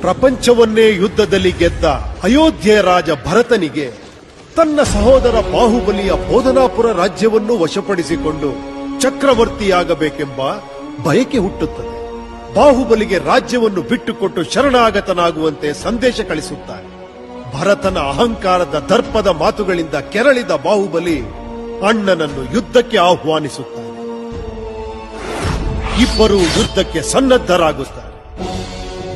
ಪ್ರಪಂಚವನ್ನೇ ಯುದ್ಧದಲ್ಲಿ ಗೆದ್ದ ಅಯೋಧ್ಯೆ ರಾಜ ಭರತನಿಗೆ ತನ್ನ ಸಹೋದರ ಬಾಹುಬಲಿಯ ಬೋಧನಾಪುರ ರಾಜ್ಯವನ್ನು ವಶಪಡಿಸಿಕೊಂಡು ಚಕ್ರವರ್ತಿಯಾಗಬೇಕೆಂಬ ಬಯಕೆ ಹುಟ್ಟುತ್ತದೆ. ಬಾಹುಬಲಿಗೆ ರಾಜ್ಯವನ್ನು ಬಿಟ್ಟುಕೊಟ್ಟು ಶರಣಾಗತನಾಗುವಂತೆ ಸಂದೇಶ ಕಳಿಸುತ್ತಾನೆ ಭರತನ ಅಹಂಕಾರದ ದರ್ಪದ ಮಾತುಗಳಿಂದ ಕೆರಳಿದ ಬಾಹುಬಲಿ ಅಣ್ಣನನ್ನು ಯುದ್ಧಕ್ಕೆ ಆಹ್ವಾನಿಸುತ್ತಾನೆ ಇಬ್ಬರು ಯುದ್ಧಕ್ಕೆ ಸನ್ನದ್ಧರಾಗುತ್ತಾರೆ.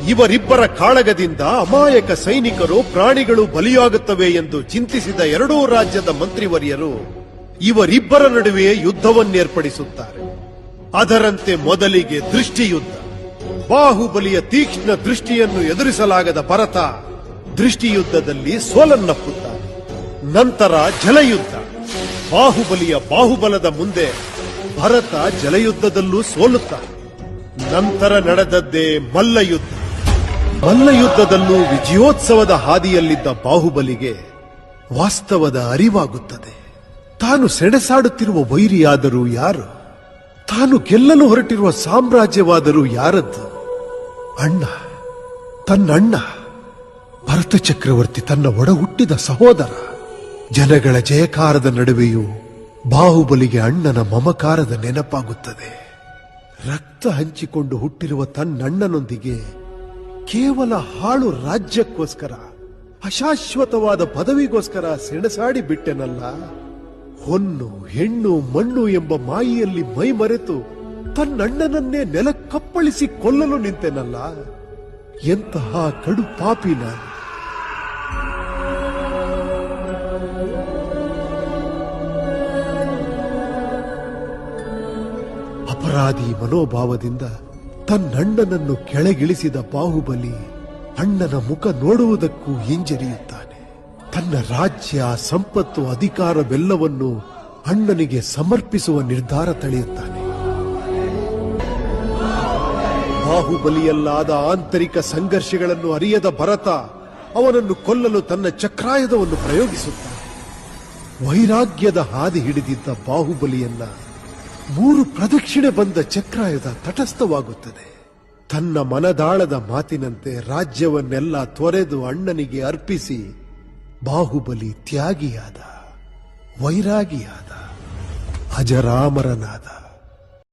ಇವರಿಬ್ಬರ ಕಾಳಗದಿಂದ ಅಮಾಯಕ ಸೈನಿಕರು ಪ್ರಾಣಿಗಳು ಬಲಿಯಾಗುತ್ತವೆ ಎಂದು ಚಿಂತಿಸಿದ ಎರಡೂ ರಾಜ್ಯದ ಮಂತ್ರಿವರಿಯರು ಇವರಿಬ್ಬರ ನಡುವೆ ಯುದ್ಧವನ್ನೇರ್ಪಡಿಸುತ್ತಾರೆ. ಅದರಂತೆ ಮೊದಲಿಗೆ ದೃಷ್ಟಿಯುದ್ಧ. ಬಾಹುಬಲಿಯ ತೀಕ್ಷ್ಣ ದೃಷ್ಟಿಯನ್ನು ಎದುರಿಸಲಾಗದ ಭರತ ದೃಷ್ಟಿಯುದ್ಧದಲ್ಲಿ ಸೋಲನ್ನಪ್ಪುತ್ತಾನೆ. ನಂತರ ಜಲಯುದ್ಧ. ಬಾಹುಬಲಿಯ ಬಾಹುಬಲದ ಮುಂದೆ ಭರತ ಜಲಯುದ್ಧದಲ್ಲೂ ಸೋಲುತ್ತಾನೆ. ನಂತರ ನಡೆದದ್ದೇ ಮಲ್ಲಯುದ್ಧ. ಮಲ್ಲಯುದ್ಧದಲ್ಲೂ ವಿಜಯೋತ್ಸವದ ಹಾದಿಯಲ್ಲಿದ್ದ ಬಾಹುಬಲಿಗೆ ವಾಸ್ತವದ ಅರಿವಾಗುತ್ತದೆ. ತಾನು ಸೆಣಸಾಡುತ್ತಿರುವ ವೈರಿಯಾದರೂ ಯಾರು? ತಾನು ಗೆಲ್ಲಲು ಹೊರಟಿರುವ ಸಾಮ್ರಾಜ್ಯವಾದರೂ ಯಾರದ್ದು? ಅಣ್ಣ, ತನ್ನಣ್ಣ. ಭರತ ಚಕ್ರವರ್ತಿ ತನ್ನ ಒಡ ಹುಟ್ಟಿದ ಸಹೋದರ. ಜನಗಳ ಜಯಕಾರದ ನಡುವೆಯೂ ಬಾಹುಬಲಿಗೆ ಅಣ್ಣನ ಮಮಕಾರದ ನೆನಪಾಗುತ್ತದೆ. ರಕ್ತ ಹಂಚಿಕೊಂಡು ಹುಟ್ಟಿರುವ ತನ್ನಣ್ಣನೊಂದಿಗೆ ಕೇವಲ ಹಾಳು ರಾಜ್ಯಕ್ಕೋಸ್ಕರ, ಅಶಾಶ್ವತವಾದ ಪದವಿಗೋಸ್ಕರ ಸೆಣಸಾಡಿ ಬಿಟ್ಟೆನಲ್ಲ. ಹೊನ್ನು, ಹೆಣ್ಣು, ಮಣ್ಣು ಎಂಬ ಮಾಯಿಯಲ್ಲಿ ಮೈ ಮರೆತು ತನ್ನಣ್ಣನನ್ನೇ ನೆಲಕ್ಕಪ್ಪಳಿಸಿ ಕೊಲ್ಲಲು ನಿಂತೆನಲ್ಲ. ಎಂತಹ ಕಡು ಪಾಪಿನ. ಅಪರಾಧಿ ಮನೋಭಾವದಿಂದ ತನ್ನಣ್ಣನನ್ನು ಕೆಳಗಿಳಿಸಿದ ಬಾಹುಬಲಿ ಅಣ್ಣನ ಮುಖ ನೋಡುವುದಕ್ಕೂ ಹಿಂಜರಿಯುತ್ತಾನೆ. ತನ್ನ ರಾಜ್ಯ, ಸಂಪತ್ತು, ಅಧಿಕಾರವೆಲ್ಲವನ್ನು ಅಣ್ಣನಿಗೆ ಸಮರ್ಪಿಸುವ ನಿರ್ಧಾರ ತಳೆಯುತ್ತಾನೆ. ಬಾಹುಬಲಿಯಲ್ಲಾದ ಆಂತರಿಕ ಸಂಘರ್ಷಗಳನ್ನು ಅರಿಯದ ಭರತ ಅವನನ್ನು ಕೊಲ್ಲಲು ತನ್ನ ಚಕ್ರಾಯುಧವನ್ನು ಪ್ರಯೋಗಿಸುತ್ತಾನೆ. ವೈರಾಗ್ಯದ ಹಾದಿ ಹಿಡಿದಿದ್ದ ಬಾಹುಬಲಿಯನ್ನ ಮೂರು ಪ್ರದಕ್ಷಿಣೆ ಬಂದ ಚಕ್ರಾಯುಧ ತಟಸ್ಥವಾಗುತ್ತದೆ. ತನ್ನ ಮನದಾಳದ ಮಾತಿನಂತೆ ರಾಜ್ಯವನ್ನೆಲ್ಲ ತೊರೆದು ಅಣ್ಣನಿಗೆ ಅರ್ಪಿಸಿ ಬಾಹುಬಲಿ ತ್ಯಾಗಿಯಾದ, ವೈರಾಗಿಯಾದ, ಅಜರಾಮರನಾದ.